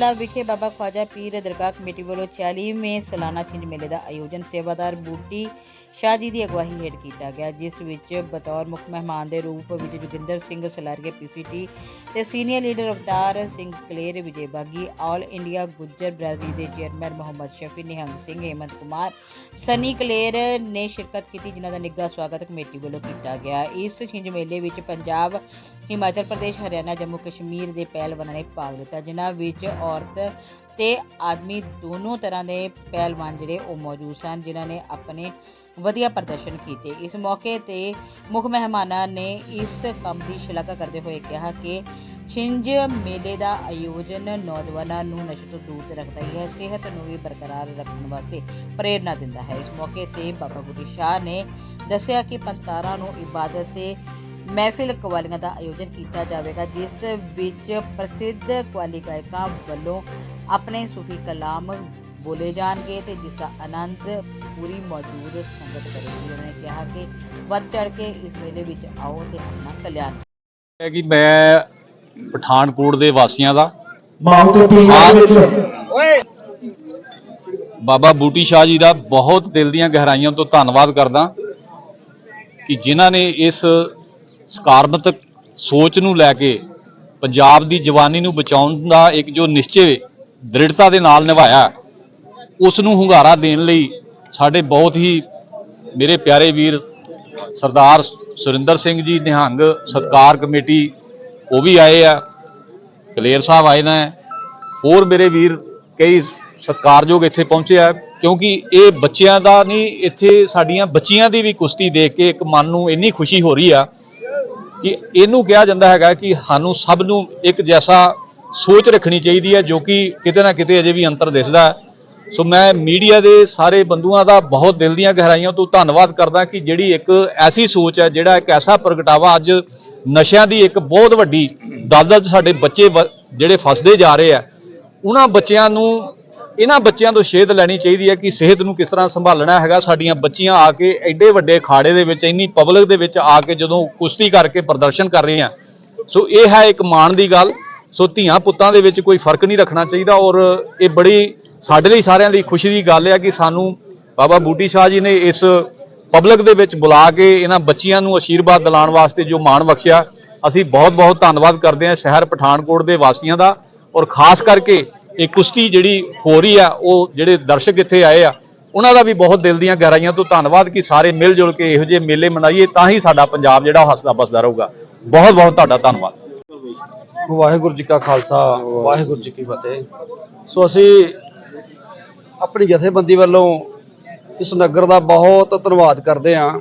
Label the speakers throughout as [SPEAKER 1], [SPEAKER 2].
[SPEAKER 1] ਮਹੱਲਾ ਵਿਖੇ ਬਾਬਾ ਖਵਾਜਾ ਪੀਰ ਦਰਗਾਹ ਕਮੇਟੀ ਵੱਲੋਂ 40ਵੇਂ ਸਾਲਾਨਾ ਛਿੰਝ ਮੇਲੇ ਦਾ ਆਯੋਜਨ। ਸੇਵਾਦਾਰ ਬੂਟੀ ਸ਼ਾਹ ਜੀ ਦੀ ਅਗਵਾਈ ਹੇਠ ਕੀਤਾ ਗਿਆ, ਜਿਸ ਵਿੱਚ ਬਤੌਰ ਮੁੱਖ ਮਹਿਮਾਨ ਦੇ ਰੂਪ ਵਿੱਚ ਜੋਗਿੰਦਰ ਸਿੰਘ ਸਲਾਰੀਆ ਪੀਸੀਟੀ ਤੇ senior leader Avtar Singh Kler, Vijay Bagi, all India Gujjar ਬਰਾਦਰੀ ਦੇ ਚੇਅਰਮੈਨ ਮੁਹੰਮਦ ਸ਼ਫੀ, ਨਿਹੰਗ ਸਿੰਘ, ਹੇਮੰਤ ਕੁਮਾਰ, ਸਨੀ ਕਲੇਰ ਨੇ ਸ਼ਿਰਕਤ ਕੀਤੀ, ਜਿਨ੍ਹਾਂ ਦਾ ਨਿੱਘਾ ਸਵਾਗਤ ਕਮੇਟੀ ਵੱਲੋਂ ਕੀਤਾ ਗਿਆ। ਇਸ ਛਿੰਝ ਮੇਲੇ ਵਿੱਚ ਪੰਜਾਬ, ਹਿਮਾਚਲ ਪ੍ਰਦੇਸ਼, ਹਰਿਆਣਾ, ਜੰਮੂ ਕਸ਼ਮੀਰ ਦੇ ਪਹਿਲਵਾਨਾਂ ਨੇ ਭਾਗ ਲਿੱਤਾ, ਜਿਨ੍ਹਾਂ ਵਿੱਚ ਔਰਤ ਤੇ ਆਦਮੀ ਦੋਨੋਂ ਤਰ੍ਹਾਂ ਦੇ ਪਹਿਲਵਾਨ ਜਿਹੜੇ ਉਹ ਮੌਜੂਦ ਸਨ, ਜਿਨ੍ਹਾਂ ਨੇ ਆਪਣੇ ਵਧੀਆ ਪ੍ਰਦਰਸ਼ਨ ਕੀਤੇ। ਇਸ ਮੌਕੇ ਤੇ ਮੁੱਖ ਮਹਿਮਾਨਾਂ ਨੇ ਇਸ ਕੰਮ ਦੀ ਸ਼ਲਾਘਾ ਕਰਦੇ ਹੋਏ ਕਿਹਾ ਕਿ ਛਿੰਝ ਮੇਲੇ ਦਾ ਆਯੋਜਨ ਨੌਜਵਾਨਾਂ ਨੂੰ ਨਸ਼ੇ ਤੋਂ ਦੂਰ ਰੱਖਦਾ ਹੈ ਸਿਹਤ ਨੂੰ ਵੀ ਬਰਕਰਾਰ ਰੱਖਣ ਵਾਸਤੇ ਪ੍ਰੇਰਨਾ ਦਿੰਦਾ ਹੈ। ਇਸ ਮੌਕੇ ਤੇ ਬਾਬਾ ਬੁੱਢੀ ਸ਼ਾਹ ਨੇ ਦੱਸਿਆ ਕਿ ਪੰਸਤਾਰਾਂ ਨੂੰ ਇਬਾਦਤ ਤੇ ਮਹਿਫਿਲ ਕਵਾਲੀਆਂ ਦਾ ਆਯੋਜਨ ਕੀਤਾ ਜਾਵੇਗਾ, ਜਿਸ ਵਿੱਚ ਪ੍ਰਸਿੱਧ ਕਵਾਲੀ ਗਾਇਕਾਂ ਵੱਲੋਂ ਆਪਣੇ ਸੂਫੀ ਕਲਾਮ ਬੋਲੇ ਜਾਣਗੇ ਤੇ ਜਿਸ ਦਾ ਆਨੰਦ ਪੂਰੀ ਮੌਜੂਦ ਸੰਗਤ ਕਰੇਗੀ। ਉਹਨਾਂ ਨੇ ਕਿਹਾ ਕਿ ਵੱਧ ਚੜ ਕੇ ਇਸ ਮੇਲੇ ਵਿੱਚ ਆਓ ਤੇ ਆਪਣਾ ਕਲਿਆਣ
[SPEAKER 2] ਹੈ ਕਿ ਮੈਂ ਪਠਾਨਕੋਟ ਦੇ ਵਾਸੀਆਂ ਦਾ। ਬਾਬਾ ਬੂਟੀ ਸ਼ਾਹ ਜੀ ਦਾ ਬਹੁਤ ਦਿਲ ਦੀਆਂ ਗਹਿਰਾਈਆਂ ਤੋਂ ਧੰਨਵਾਦ ਕਰਦਾ ਕਿ ਜਿਨ੍ਹਾਂ ਨੇ ਇਸ ਸਕਾਰਾਤਮਕ ਸੋਚ ਨੂੰ ਲੈ ਕੇ ਪੰਜਾਬ ਦੀ ਜਵਾਨੀ ਨੂੰ ਬਚਾਉਣ ਦਾ ਇੱਕ ਜੋ ਨਿਸ਼ਚੇ ਦ੍ਰਿੜਤਾ ਦੇ ਨਾਲ ਨਿਭਾਇਆ। ਉਸ ਨੂੰ ਹੁੰਗਾਰਾ ਦੇਣ ਲਈ ਸਾਡੇ ਬਹੁਤ ਹੀ ਮੇਰੇ ਪਿਆਰੇ ਵੀਰ ਸਰਦਾਰ ਸੁਰਿੰਦਰ ਸਿੰਘ ਜੀ ਨਿਹੰਗ ਸਤਕਾਰ ਕਮੇਟੀ, ਉਹ ਵੀ ਆਏ ਆ। ਕਲੇਰ ਸਾਹਿਬ ਆਏ ਨੇ। ਹੋਰ ਮੇਰੇ ਵੀਰ ਕਈ ਸਤਿਕਾਰਯੋਗ ਇੱਥੇ ਪਹੁੰਚੇ ਆ, ਕਿਉਂਕਿ ਇਹ ਬੱਚਿਆਂ ਦਾ ਨਹੀਂ, ਇੱਥੇ ਸਾਡੀਆਂ ਬੱਚੀਆਂ ਦੀ ਵੀ ਕੁਸ਼ਤੀ ਦੇਖ ਕੇ ਇੱਕ ਮਨ ਨੂੰ ਇੰਨੀ ਖੁਸ਼ੀ ਹੋ ਰਹੀ ਆ ਕਿ ਇਹਨੂੰ ਕਿਹਾ ਜਾਂਦਾ ਹੈਗਾ ਕਿ ਸਾਨੂੰ ਸਭ ਨੂੰ ਇੱਕ ਜੈਸਾ ਸੋਚ ਰੱਖਣੀ ਚਾਹੀਦੀ ਹੈ, ਜੋ ਕਿ ਕਿਤੇ ਨਾ ਕਿਤੇ ਅਜੇ ਵੀ ਅੰਤਰ ਦਿਸਦਾ। ਹੈ ਸੋ ਮੈਂ ਮੀਡੀਆ ਦੇ ਸਾਰੇ ਬੰਧੂਆਂ ਦਾ ਬਹੁਤ ਦਿਲ ਦੀਆਂ ਗਹਿਰਾਈਆਂ ਤੋਂ ਧੰਨਵਾਦ ਕਰਦਾ ਕਿ ਜਿਹੜੀ ਇੱਕ ਐਸੀ ਸੋਚ ਹੈ, ਜਿਹੜਾ ਇੱਕ ਐਸਾ ਪ੍ਰਗਟਾਵਾ ਅੱਜ ਨਸ਼ਿਆਂ ਦੀ ਇੱਕ ਬਹੁਤ ਵੱਡੀ ਦਲਦਲ 'ਚ ਸਾਡੇ ਬੱਚੇ ਵ- ਜਿਹੜੇ ਫਸਦੇ ਜਾ ਰਹੇ ਆ, ਉਹਨਾਂ ਬੱਚਿਆਂ ਨੂੰ, ਇਹਨਾਂ ਬੱਚਿਆਂ ਤੋਂ ਸ਼ੇਧ ਲੈਣੀ ਚਾਹੀਦੀ ਹੈ ਕਿ ਸਿਹਤ ਨੂੰ ਕਿਸ ਤਰ੍ਹਾਂ ਸੰਭਾਲਣਾ ਹੈਗਾ। ਸਾਡੀਆਂ ਬੱਚੀਆਂ ਆ ਕੇ ਐਡੇ ਵੱਡੇ ਅਖਾੜੇ ਦੇ ਵਿੱਚ, ਇੰਨੀ ਪਬਲਿਕ ਦੇ ਵਿੱਚ ਆ ਕੇ ਜਦੋਂ ਕੁਸ਼ਤੀ ਕਰਕੇ ਪ੍ਰਦਰਸ਼ਨ ਕਰ ਰਹੀਆਂ। ਸੋ ਇਹ ਹੈ ਇੱਕ ਮਾਣ ਦੀ ਗੱਲ। ਸੋ ਧੀਆਂ ਪੁੱਤਾਂ ਦੇ ਵਿੱਚ ਕੋਈ ਫ਼ਰਕ ਨਹੀਂ ਰੱਖਣਾ ਚਾਹੀਦਾ ਔਰ ਇਹ ਬੜੀ ਸਾਡੇ ਲਈ ਸਾਰਿਆਂ ਲਈ ਖੁਸ਼ੀ ਦੀ ਗੱਲ ਹੈ ਕਿ ਸਾਨੂੰ ਬਾਬਾ ਬੂਟੀ ਸ਼ਾਹ ਜੀ ਨੇ ਇਸ ਪਬਲਿਕ ਦੇ ਵਿੱਚ ਬੁਲਾ ਕੇ ਇਹਨਾਂ ਬੱਚੀਆਂ ਨੂੰ ਅਸ਼ੀਰਵਾਦ ਦਿਲਾਉਣ ਵਾਸਤੇ ਜੋ ਮਾਣ ਬਖਸ਼ਿਆ, ਅਸੀਂ ਬਹੁਤ ਬਹੁਤ ਧੰਨਵਾਦ ਕਰਦੇ ਹਾਂ ਸ਼ਹਿਰ ਪਠਾਨਕੋਟ ਦੇ ਵਾਸੀਆਂ ਦਾ ਔਰ ਖਾਸ ਕਰਕੇ ਇਹ ਕੁਸ਼ਤੀ ਜਿਹੜੀ ਹੋ ਰਹੀ ਆ, ਉਹ ਜਿਹੜੇ ਦਰਸ਼ਕ ਇੱਥੇ ਆਏ ਆ, ਉਹਨਾਂ ਦਾ ਵੀ ਬਹੁਤ ਦਿਲ ਦੀਆਂ ਗਹਿਰਾਈਆਂ ਤੋਂ ਧੰਨਵਾਦ ਕਿ ਸਾਰੇ ਮਿਲ ਜੁਲ ਕੇ ਇਹੋ ਜਿਹੇ ਮੇਲੇ ਮਨਾਈਏ, ਤਾਂ ਹੀ ਸਾਡਾ ਪੰਜਾਬ ਜਿਹੜਾ ਉਹ ਹੱਸਦਾ ਬਸਦਾ ਰਹੂਗਾ। ਬਹੁਤ ਬਹੁਤ ਤੁਹਾਡਾ ਧੰਨਵਾਦ।
[SPEAKER 3] ਵਾਹਿਗੁਰੂ ਜੀ ਕਾ ਖਾਲਸਾ, ਵਾਹਿਗੁਰੂ ਜੀ ਕੀ ਫਤਿਹ। ਸੋ ਅਸੀਂ ਆਪਣੀ ਜਥੇਬੰਦੀ ਵੱਲੋਂ ਇਸ ਨਗਰ ਦਾ ਬਹੁਤ ਧੰਨਵਾਦ ਕਰਦੇ ਹਾਂ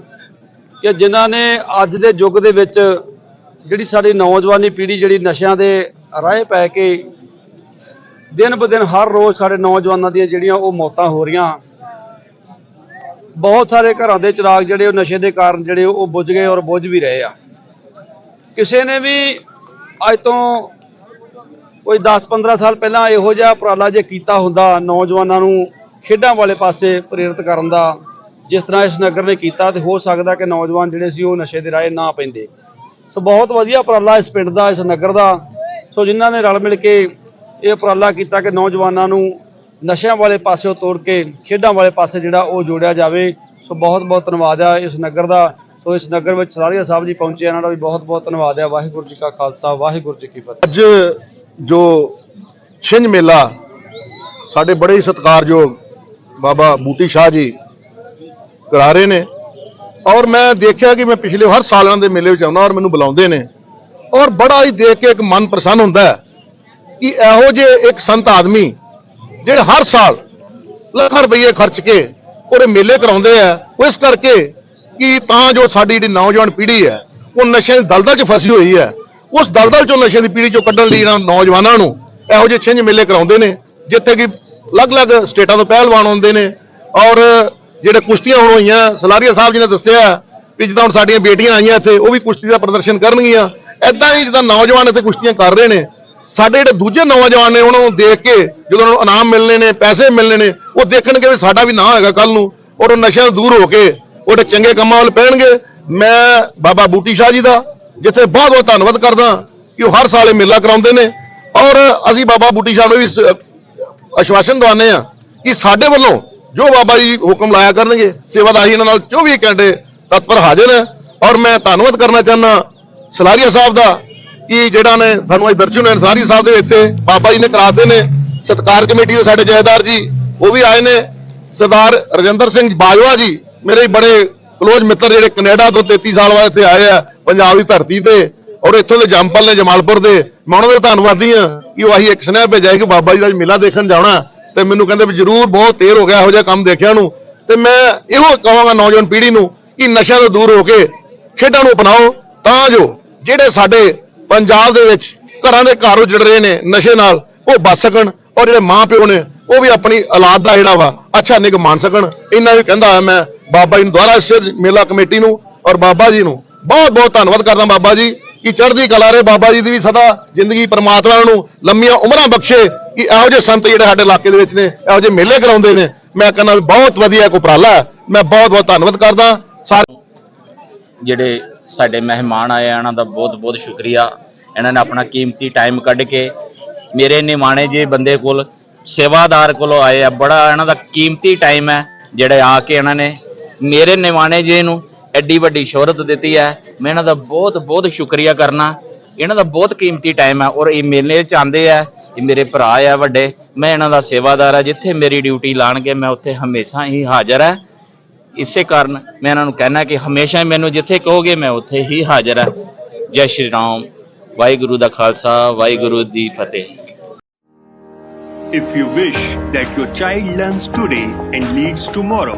[SPEAKER 3] ਕਿ ਜਿਨ੍ਹਾਂ ਨੇ ਅੱਜ ਦੇ ਯੁੱਗ ਦੇ ਵਿੱਚ ਜਿਹੜੀ ਸਾਡੀ ਨੌਜਵਾਨੀ ਪੀੜ੍ਹੀ ਜਿਹੜੀ ਨਸ਼ਿਆਂ ਦੇ ਰਾਹ ਪੈ ਕੇ ਦਿਨ ਬ ਦਿਨ ਹਰ ਰੋਜ਼ ਸਾਡੇ ਨੌਜਵਾਨਾਂ ਦੀਆਂ ਜਿਹੜੀਆਂ ਉਹ ਮੌਤਾਂ ਹੋ ਰਹੀਆਂ, ਬਹੁਤ ਸਾਰੇ ਘਰਾਂ ਦੇ ਚਿਰਾਗ ਜਿਹੜੇ ਉਹ ਨਸ਼ੇ ਦੇ ਕਾਰਨ ਜਿਹੜੇ ਉਹ ਬੁੱਝ ਗਏ ਔਰ ਬੁੱਝ ਵੀ ਰਹੇ ਆ। ਕਿਸੇ ਨੇ ਵੀ ਅੱਜ ਤੋਂ ਕੋਈ 10-15 ਸਾਲ ਪਹਿਲਾਂ ਇਹੋ ਜਿਹਾ ਉਪਰਾਲਾ ਜੇ ਕੀਤਾ ਹੁੰਦਾ, ਨੌਜਵਾਨਾਂ ਨੂੰ ਖੇਡਾਂ ਵਾਲੇ ਪਾਸੇ ਪ੍ਰੇਰਿਤ ਕਰਨ ਦਾ, ਜਿਸ ਤਰ੍ਹਾਂ ਇਸ ਨਗਰ ਨੇ ਕੀਤਾ ਤੇ ਹੋ ਸਕਦਾ ਕਿ ਨੌਜਵਾਨ ਜਿਹੜੇ ਸੀ ਉਹ ਨਸ਼ੇ ਦੇ ਰਾਹ ਨਾ ਪੈਂਦੇ। ਸੋ ਬਹੁਤ ਵਧੀਆ ਉਪਰਾਲਾ ਇਸ ਪਿੰਡ ਦਾ, ਇਸ ਨਗਰ ਦਾ। ਸੋ ਜਿਨ੍ਹਾਂ ਨੇ ਰਲ ਮਿਲ ਕੇ ਇਹ ਉਪਰਾਲਾ ਕੀਤਾ ਕਿ ਨੌਜਵਾਨਾਂ ਨੂੰ ਨਸ਼ਿਆਂ ਵਾਲੇ ਪਾਸਿਓਂ ਤੋੜ ਕੇ, ਖੇਡਾਂ ਵਾਲੇ ਪਾਸੇ ਜਿਹੜਾ ਉਹ ਜੋੜਿਆ ਜਾਵੇ, ਸੋ ਬਹੁਤ ਬਹੁਤ ਧੰਨਵਾਦ ਆ ਇਸ ਨਗਰ ਦਾ। ਸੋ ਇਸ ਨਗਰ ਵਿੱਚ ਸਰਾਰੀਆ ਸਾਹਿਬ ਜੀ ਪਹੁੰਚੇ ਇਹਨਾਂ ਦਾ ਵੀ ਬਹੁਤ ਬਹੁਤ ਧੰਨਵਾਦ ਆ। ਵਾਹਿਗੁਰੂ ਜੀ ਕਾ ਖਾਲਸਾ, ਵਾਹਿਗੁਰੂ ਜੀ ਕੀ ਫਤਿਹ।
[SPEAKER 4] ਅੱਜ ਜੋ ਛਿੰਝ ਮੇਲਾ, ਸਾਡੇ ਬੜੇ ਹੀ ਸਤਿਕਾਰਯੋਗ ਬਾਬਾ ਬੂਟੀ ਸ਼ਾਹ ਜੀ ਕਰਾ ਰਹੇ ਨੇ। ਔਰ ਮੈਂ ਦੇਖਿਆ ਕਿ ਮੈਂ ਪਿਛਲੇ ਹਰ ਸਾਲ ਇਹਨਾਂ ਦੇ ਮੇਲੇ ਵਿੱਚ ਆਉਂਦਾ ਔਰ ਮੈਨੂੰ ਬੁਲਾਉਂਦੇ ਨੇ। ਔਰ ਬੜਾ ਹੀ ਦੇਖ ਕੇ ਇੱਕ ਮਨ ਪ੍ਰਸੰਨ ਹੁੰਦਾ ਹੈ ਕਿ ਇਹੋ ਜਿਹੇ ਇੱਕ ਸੰਤ ਆਦਮੀ ਜਿਹੜੇ ਹਰ ਸਾਲ ਲੱਖਾਂ ਰੁਪਏ ਖਰਚ ਕੇ ਉਹਦੇ ਮੇਲੇ ਕਰਾਉਂਦੇ ਆ, ਉਹ ਇਸ ਕਰਕੇ ਕਿ ਤਾਂ ਜੋ ਸਾਡੀ ਜਿਹੜੀ ਨੌਜਵਾਨ ਪੀੜ੍ਹੀ ਹੈ, ਉਹ ਨਸ਼ੇ ਦੀ ਦਲਦਲ 'ਚ ਫਸੀ ਹੋਈ ਹੈ ਉਸ ਦਲਦਲ 'ਚੋਂ ਨਸ਼ੇ ਦੀ ਪੀੜ੍ਹੀ 'ਚੋਂ ਕੱਢਣ ਲਈ ਇਹਨਾਂ ਨੌਜਵਾਨਾਂ ਨੂੰ ਇਹੋ ਜਿਹੇ ਛਿੰਝ ਮੇਲੇ ਕਰਾਉਂਦੇ ਨੇ, ਜਿੱਥੇ ਕਿ ਅਲੱਗ-ਅਲੱਗ ਸਟੇਟਾਂ ਤੋਂ ਪਹਿਲਵਾਨ ਆਉਂਦੇ ਨੇ ਔਰ ਜਿਹੜੇ ਕੁਸ਼ਤੀਆਂ ਹੁਣ ਹੋਈਆਂ, ਸਲਾਰੀਆ ਸਾਹਿਬ ਜੀ ਨੇ ਦੱਸਿਆ ਵੀ ਜਿੱਦਾਂ ਹੁਣ ਸਾਡੀਆਂ ਬੇਟੀਆਂ ਆਈਆਂ ਇੱਥੇ, ਉਹ ਵੀ ਕੁਸ਼ਤੀ ਦਾ ਪ੍ਰਦਰਸ਼ਨ ਕਰਨਗੀਆਂ। ਐਦਾਂ ਹੀ ਜਿੱਦਾਂ ਨੌਜਵਾਨ ਇੱਥੇ ਕੁਸ਼ਤੀਆਂ ਕਰ ਰਹੇ ਨੇ, ਸਾਡੇ ਜਿਹੜੇ ਦੂਜੇ ਨੌਜਵਾਨ ਨੇ, ਉਹਨਾਂ ਨੂੰ ਦੇਖ ਕੇ ਜਦੋਂ ਉਹਨਾਂ ਨੂੰ ਇਨਾਮ ਮਿਲਣੇ ਨੇ, ਪੈਸੇ ਮਿਲਣੇ ਨੇ, ਉਹ ਦੇਖਣਗੇ ਵੀ ਸਾਡਾ ਵੀ ਨਾਂ ਹੈਗਾ ਕੱਲ ਨੂੰ ਔਰ ਉਹ ਨਸ਼ਿਆਂ ਤੋਂ ਦੂਰ ਹੋ ਕੇ ਉਹਦੇ ਚੰਗੇ ਕੰਮਾਂ ਵੱਲ ਪੈਣਗੇ। ਮੈਂ ਬਾਬਾ ਬੂਟੀ ਸ਼ਾਹ ਜੀ ਦਾ ਜਿੱਥੇ ਬਹੁਤ ਬਹੁਤ ਧੰਨਵਾਦ ਕਰਦਾ ਕਿ ਉਹ ਹਰ ਸਾਲ ਇਹ ਮੇਲਾ ਕਰਾਉਂਦੇ ਨੇ। ਔਰ ਅਸੀਂ ਬਾਬਾ ਬੁੱਟੀ ਸ਼ਾਹ ਨੂੰ ਵੀ ਸ- ਆਸ਼ਵਾਸਨ ਦਵਾਉਂਦੇ ਆ ਕਿ ਸਾਡੇ ਵੱਲੋਂ ਜੋ ਬਾਬਾ ਜੀ ਹੁਕਮ ਲਾਇਆ ਕਰਨਗੇ ਸੇਵਾਦਾਰੀ ਇਹਨਾਂ ਨਾਲ 24 ਘੰਟੇ ਤਤਪਰ ਹਾਜ਼ਰ ਹੈ। ਔਰ ਮੈਂ ਧੰਨਵਾਦ ਕਰਨਾ ਚਾਹੁੰਦਾ ਸਲਾਰੀਆ ਸਾਹਿਬ ਦਾ ਕਿ ਜਿਹੜਾ ਨੇ ਸਾਨੂੰ ਅੱਜ ਦਰਸ਼ਨ ਹੋਏ ਸਾਰੀ ਸਾਹਿਬ ਦੇ ਇੱਥੇ ਬਾਬਾ ਜੀ ਨੇ ਕਰਾਤੇ ਨੇ। ਸਤਕਾਰ ਕਮੇਟੀ ਦੇ ਸਾਡੇ ਜਥੇਦਾਰ ਜੀ, ਉਹ ਵੀ ਆਏ ਨੇ। ਸਰਦਾਰ ਰਜਿੰਦਰ ਸਿੰਘ ਬਾਜਵਾ ਜੀ, ਮੇਰੇ ਬੜੇ ਕਲੋਜ਼ ਮਿੱਤਰ ਜਿਹੜੇ ਕੈਨੇਡਾ ਤੋਂ 33 ਸਾਲ ਬਾਅਦ ਇੱਥੇ ਆਏ ਆ, ਪੰਜਾਬ ਦੀ ਧਰਤੀ ਤੇ, ਔਰ ਇੱਥੋਂ ਦੇ ਜੰਪਲ ਨੇ ਜਮਾਲਪੁਰ ਦੇ। ਮੈਂ ਉਹਨਾਂ ਦਾ ਧੰਨਵਾਦੀ ਆ ਕਿ ਉਹ ਆਹੀ ਇੱਕ ਸੁਨੇਹਾ ਭੇਜਿਆ ਕਿ ਬਾਬਾ ਜੀ ਦਾ ਮੇਲਾ ਦੇਖਣ ਜਾਣਾ ਤੇ ਮੈਨੂੰ ਕਹਿੰਦੇ ਵੀ ਜਰੂਰ ਬਹੁਤ ਤੇਰ ਹੋ ਗਿਆ ਇਹੋ ਜਿਹਾ ਕੰਮ ਦੇਖਿਆ ਨੂੰ। ਤੇ ਮੈਂ ਇਹੋ ਕਹਾਂਗਾ ਨੌਜਵਾਨ ਪੀੜ੍ਹੀ ਨੂੰ ਕਿ ਨਸ਼ਿਆਂ ਤੋਂ ਦੂਰ ਹੋ ਕੇ ਖੇਡਾਂ ਨੂੰ ਅਪਣਾਓ, ਤਾਂ ਜੋ ਜਿਹੜੇ ਸਾਡੇ ਪੰਜਾਬ ਦੇ ਵਿੱਚ ਘਰਾਂ ਦੇ ਘਰ ਉਜੜ ਰਹੇ ਨੇ ਨਸ਼ੇ ਨਾਲ, ਉਹ ਬਚ ਸਕਣ, ਔਰ ਜਿਹੜੇ ਮਾਂ ਪਿਓ ਨੇ, ਉਹ ਵੀ ਆਪਣੀ ਔਲਾਦ ਦਾ ਜਿਹੜਾ ਵਾ, ਅੱਛਾ ਨਿਗ ਮੰਨ ਸਕਣ। ਇੰਨਾ ਵੀ ਕਹਿੰਦਾ ਹੋਇਆ ਮੈਂ ਬਾਬਾ ਜੀ ਨੂੰ ਦੁਆਰਾ ਇਸ ਮੇਲਾ ਕਮੇਟੀ ਨੂੰ ਔਰ ਬਾਬਾ ਜੀ ਨੂੰ ਬਹੁਤ ਬਹੁਤ ਧੰਨਵਾਦ ਕਰਦਾ ਬਾਬਾ ਜੀ ਕਿ ਚੜ੍ਹਦੀ ਕਲਾ ਰਹੇ ਬਾਬਾ ਜੀ ਦੀ ਵੀ ਸਦਾ ਜ਼ਿੰਦਗੀ ਪਰਮਾਤਮਾ ਨੂੰ ਲੰਮੀਆਂ ਉਮਰਾਂ ਬਖਸ਼ੇ ਕਿ ਇਹੋ ਜਿਹੇ ਸੰਤ ਜਿਹੜੇ ਸਾਡੇ ਇਲਾਕੇ ਦੇ ਵਿੱਚ ਨੇ, ਇਹੋ ਜਿਹੇ ਮੇਲੇ ਕਰਾਉਂਦੇ ਨੇ। ਮੈਂ ਕਹਿੰਦਾ ਵੀ ਬਹੁਤ ਵਧੀਆ ਇੱਕ ਉਪਰਾਲਾ ਹੈ। ਮੈਂ ਬਹੁਤ ਬਹੁਤ ਧੰਨਵਾਦ ਕਰਦਾ। ਸਾਰੇ
[SPEAKER 5] ਜਿਹੜੇ ਸਾਡੇ ਮਹਿਮਾਨ ਆਏ ਆ, ਇਹਨਾਂ ਦਾ ਬਹੁਤ ਬਹੁਤ ਸ਼ੁਕਰੀਆ। ਇਹਨਾਂ ਨੇ ਆਪਣਾ ਕੀਮਤੀ ਟਾਈਮ ਕੱਢ ਕੇ ਮੇਰੇ ਨਿਮਾਣੇ ਜੇ ਬੰਦੇ ਕੋਲ, ਸੇਵਾਦਾਰ ਕੋਲੋਂ ਆਏ ਆ। ਬੜਾ ਇਹਨਾਂ ਦਾ ਕੀਮਤੀ ਟਾਈਮ ਹੈ, ਜਿਹੜੇ ਆ ਕੇ ਇਹਨਾਂ ਨੇ ਮੇਰੇ ਨਿਮਾਣੇ ਜੀ ਨੂੰ ਐਡੀ ਵੱਡੀ ਸ਼ੋਹਰਤ ਦਿੱਤੀ ਹੈ। ਮੈਂ ਇਹਨਾਂ ਦਾ ਬਹੁਤ ਬਹੁਤ ਸ਼ੁਕਰੀਆ ਕਰਨਾ। ਇਹਨਾਂ ਦਾ ਬਹੁਤ ਕੀਮਤੀ ਟਾਈਮ ਹੈ ਔਰ ਇਹ ਮੇਲੇ ਚ ਆਉਂਦੇ ਆ। ਇਹ ਮੇਰੇ ਭਰਾ ਆ ਵੱਡੇ। ਮੈਂ ਇਹਨਾਂ ਦਾ ਸੇਵਾਦਾਰ ਆ। ਜਿੱਥੇ ਮੇਰੀ ਡਿਊਟੀ ਲਾਣਗੇ ਮੈਂ ਉੱਥੇ ਹਮੇਸ਼ਾ ਹੀ ਹਾਜ਼ਰ ਹੈ ਇਸੇ ਕਾਰਨ ਮੈਂ ਇਹਨਾਂ ਨੂੰ ਕਹਿਣਾ ਕਿ ਹਮੇਸ਼ਾ ਹੀ ਮੈਨੂੰ ਜਿੱਥੇ ਕਹੋਗੇ ਮੈਂ ਉੱਥੇ ਹੀ ਹਾਜ਼ਰ ਹਾਂ ਜੈ ਸ਼੍ਰੀ ਰਾਮ। ਵਾਹਿਗੁਰੂ ਦਾ ਖਾਲਸਾ ਵਾਹਿਗੁਰੂ ਦੀ ਫਤਿਹ।
[SPEAKER 6] If you wish that your child learns today and leads tomorrow,